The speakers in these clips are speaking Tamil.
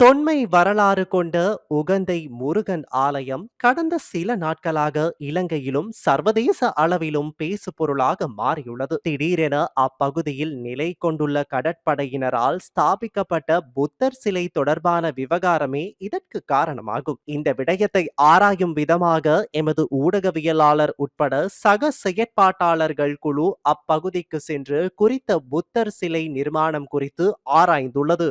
தொன்மை வரலாறு கொண்ட உகந்தை முருகன் ஆலயம் கடந்த சில நாட்களாக இலங்கையிலும் சர்வதேச அளவிலும் பேசுபொருளாக மாறியுள்ளது. திடீரென அப்பகுதியில் நிலை கொண்டுள்ள கடற்படையினரால் ஸ்தாபிக்கப்பட்ட புத்தர் சிலை தொடர்பான விவகாரமே இதற்கு காரணமாகும். இந்த விடயத்தை ஆராயும் விதமாக எமது ஊடகவியலாளர் உட்பட சக செயற்பாட்டாளர்கள் குழு அப்பகுதிக்கு சென்று குறித்த புத்தர் சிலை நிர்மாணம் குறித்து ஆராய்ந்துள்ளது.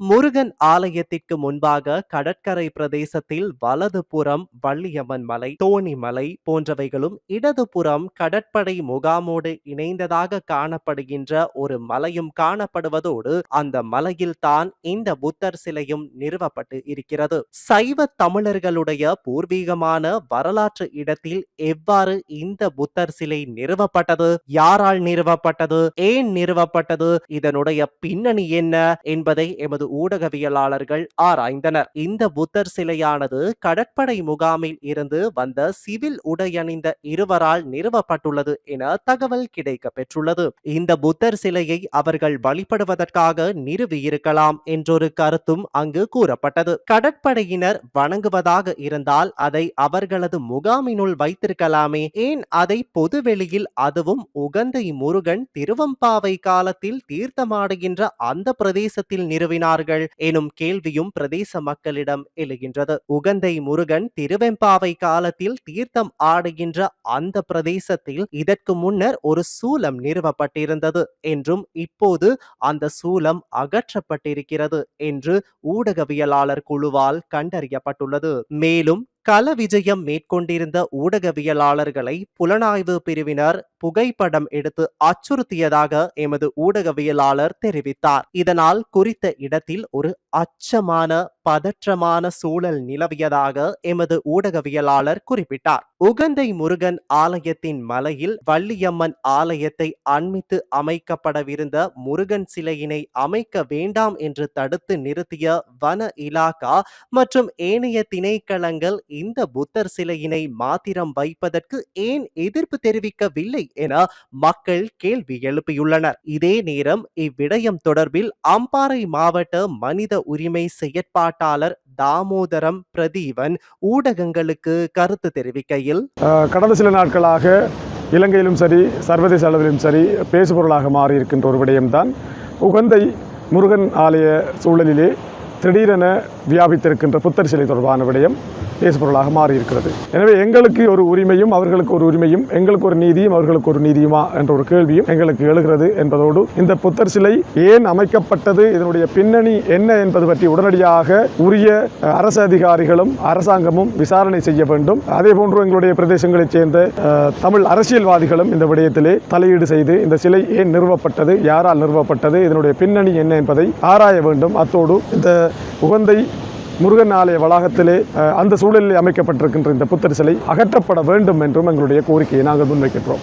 முருகன் ஆலயத்திற்கு முன்பாக கடற்கரை பிரதேசத்தில் வலதுபுறம் வள்ளியம்மன் மலை தோணிமலை போன்றவைகளும் இடதுபுறம் கடற்படை முகாமோடு இணைந்ததாக காணப்படுகின்ற ஒரு மலையும் காணப்படுவதோடு அந்த மலையில் தான் இந்த புத்தர் சிலையும் நிறுவப்பட்டு இருக்கிறது. சைவ தமிழர்களுடைய பூர்வீகமான வரலாற்று இடத்தில் எவ்வாறு இந்த புத்தர் சிலை நிறுவப்பட்டது யாரால் நிறுவப்பட்டது ஏன் நிறுவப்பட்டது இதனுடைய பின்னணி என்ன என்பதை எமது ஊடகவியலாளர்கள் ஆராய்ந்தனர். இந்த புத்தர் சிலையானது கடற்படை முகாமில் இருந்து வந்த சிவில் உடையணிந்த இருவரால் நிறுவப்பட்டுள்ளது என தகவல் கிடைக்க பெற்றுள்ளது. இந்த புத்தர் சிலையை அவர்கள் வழிபடுவதற்காக நிறுவியிருக்கலாம் என்றொரு கருத்தும் அங்கு கூறப்பட்டது. கடற்படையினர் வணங்குவதாக இருந்தால் அதை அவர்களது முகாமினுள் வைத்திருக்கலாமே. ஏன் அதை பொதுவெளியில் அதுவும் உகந்தை முருகன் திருவம்பாவை காலத்தில் தீர்த்தமாடுகின்ற அந்த பிரதேசத்தில் நிறுவினார்கள் எனும் கேள்வியும் பிரதேச மக்களிடம் எழுகின்றது. உகந்தை முருகன் திருவெம்பாவை காலத்தில் தீர்த்தம் ஆடுகின்ற அந்த பிரதேசத்தில் இதற்கு முன்னர் ஒரு சூலம் நிறுவப்பட்டிருந்தது என்றும் இப்போது அந்த சூலம் அகற்றப்பட்டிருக்கிறது என்று ஊடகவியலாளர் குழுவால் கண்டறியப்பட்டுள்ளது. மேலும் கள விஜயம் மேற்கொண்டிருந்த ஊடகவியலாளர்களை புலனாய்வு பிரிவினர் புகைப்படம் எடுத்து அச்சுறுத்தியதாக எமது ஊடகவியலாளர் தெரிவித்தார். இதனால் குறித்த இடத்தில் ஒரு அச்சமான பதற்றமான சூழல் நிலவியதாக எமது ஊடகவியலாளர் குறிப்பிட்டார். உகந்தை முருகன் ஆலயத்தின் மலையில் வள்ளியம்மன் ஆலயத்தை அண்மித்து அமைக்கப்படவிருந்த முருகன் சிலையினை அமைக்க வேண்டாம் என்று தடுத்து நிறுத்திய வன இலாகா மற்றும் ஏனைய திணைக்களங்கள் இந்த புத்தர் சிலையினை மாத்திரம் வைப்பதற்கு ஏன் எதிர்ப்பு தெரிவிக்கவில்லை என மக்கள் கேள்வி எழுப்பியுள்ளனர். இதே நேரம் இவ்விடயம் தொடர்பில் அம்பாறை மாவட்ட மனித உரிமை செயற்பாடு செயற்பாட்டாளர் தாமோதரம் பிரதீபன் ஊடகங்களுக்கு கருத்து தெரிவிக்கையில் கடந்த சில நாட்களாக இலங்கையிலும் சரி சர்வதேச அளவிலும் சரி பேசுபொருளாக மாறி இருக்கின்ற ஒரு விடயம்தான். உகந்தை முருகன் ஆலய சூழலிலே திடீரென வியாபித்திருக்கின்ற புத்தர் சிலை தொடர்பான விடயம். பேசுபொருளாக மாறி இருக்கிறது எனவே எங்களுக்கு ஒரு உரிமையும் அவர்களுக்கு ஒரு உரிமையும் எங்களுக்கு ஒரு நீதியும் அவர்களுக்கு ஒரு நீதியுமா என்ற ஒரு கேள்வியும் எங்களுக்கு எழுகிறது என்பதோடு இந்த புத்தர் சிலை ஏன் அமைக்கப்பட்டது இதனுடைய பின்னணி என்ன என்பது பற்றி உடனடியாக உரிய அரசு அதிகாரிகளும் அரசாங்கமும் விசாரணை செய்ய வேண்டும். அதே போன்று எங்களுடைய பிரதேசங்களைச் சேர்ந்த தமிழ் அரசியல்வாதிகளும் இந்த விடயத்திலே தலையீடு செய்து இந்த சிலை ஏன் நிறுவப்பட்டது யாரால் நிறுவப்பட்டது இதனுடைய பின்னணி என்ன என்பதை ஆராய வேண்டும். அத்தோடு இந்த உகந்தை முருகன் ஆலய வளாகத்திலே அந்த சூழலில் அமைக்கப்பட்டிருக்கின்ற இந்த புத்தர் சிலை அகற்றப்பட வேண்டும் என்றும் எங்களுடைய கோரிக்கையை நாங்கள் முன்வைக்கின்றோம்.